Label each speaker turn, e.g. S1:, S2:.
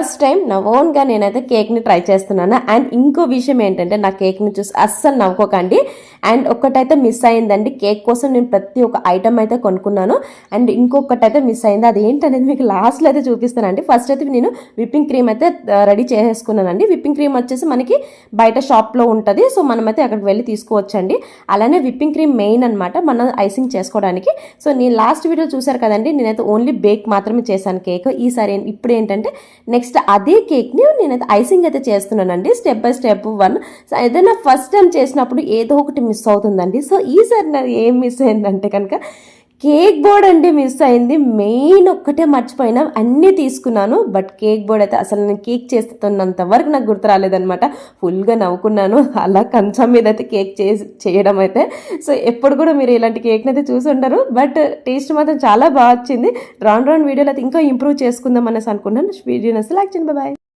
S1: First time నా ఓన్గా నేనైతే కేక్ని ట్రై చేస్తున్నాను. అండ్ ఇంకో విషయం ఏంటంటే నా కేక్ని చూసి అస్సలు నవ్వుకోకండి అండ్ ఒక్కటైతే మిస్ అయిందండి. కేక్ కోసం నేను ప్రతి ఒక్క ఐటమ్ అయితే కొనుక్కున్నాను. అండ్ ఇంకొకటైతే మిస్ అయింది. అది ఏంటనేది మీకు లాస్ట్లో అయితే చూపిస్తానండి. ఫస్ట్ అయితే నేను విప్పింగ్ క్రీమ్ అయితే రెడీ చేసేసుకున్నానండి. విప్పింగ్ క్రీమ్ వచ్చేసి మనకి బయట షాప్లో ఉంటుంది. సో మనమైతే అక్కడికి వెళ్ళి తీసుకోవచ్చండి. అలానే విప్పింగ్ క్రీమ్ మెయిన్ అనమాట మనం ఐసింగ్ చేసుకోవడానికి. సో నేను లాస్ట్ వీడియో చూసారు కదండి. నేనైతే ఓన్లీ బేక్ మాత్రమే చేశాను కేక్. ఈసారి ఇప్పుడు ఏంటంటే నెక్స్ట్ అదే కేక్ని నేనైతే ఐసింగ్ అయితే చేస్తున్నానండి. Step by step one so ఏదైనా ఫస్ట్ టైం చేసినప్పుడు ఏదో ఒకటి మిస్ అవుతుందండి. సో ఈసారి నాది ఏం మిస్ అయిందంటే కనుక కేక్ బోర్డ్ అంటే మిస్ అయింది. మెయిన్ ఒక్కటే మర్చిపోయినా అన్నీ తీసుకున్నాను. బట్ కేక్ బోర్డ్ అయితే అసలు నేను కేక్ చేస్తున్నంత వరకు నాకు గుర్తు రాలేదనమాట ఫుల్గా నవ్వుకున్నాను. అలా కంచం మీద అయితే కేక్ చేసి చేయడం అయితే. సో ఎప్పుడు కూడా మీరు ఇలాంటి కేక్ని అయితే చూసి ఉండరు. బట్ టేస్ట్ మాత్రం చాలా బాగా వచ్చింది. రాను రాను వీడియోలో అయితే ఇంకా ఇంప్రూవ్ చేసుకుందాం అనేసి అనుకున్నాను వీడియోని అసలు లైక్ చేయండి. బాయ్.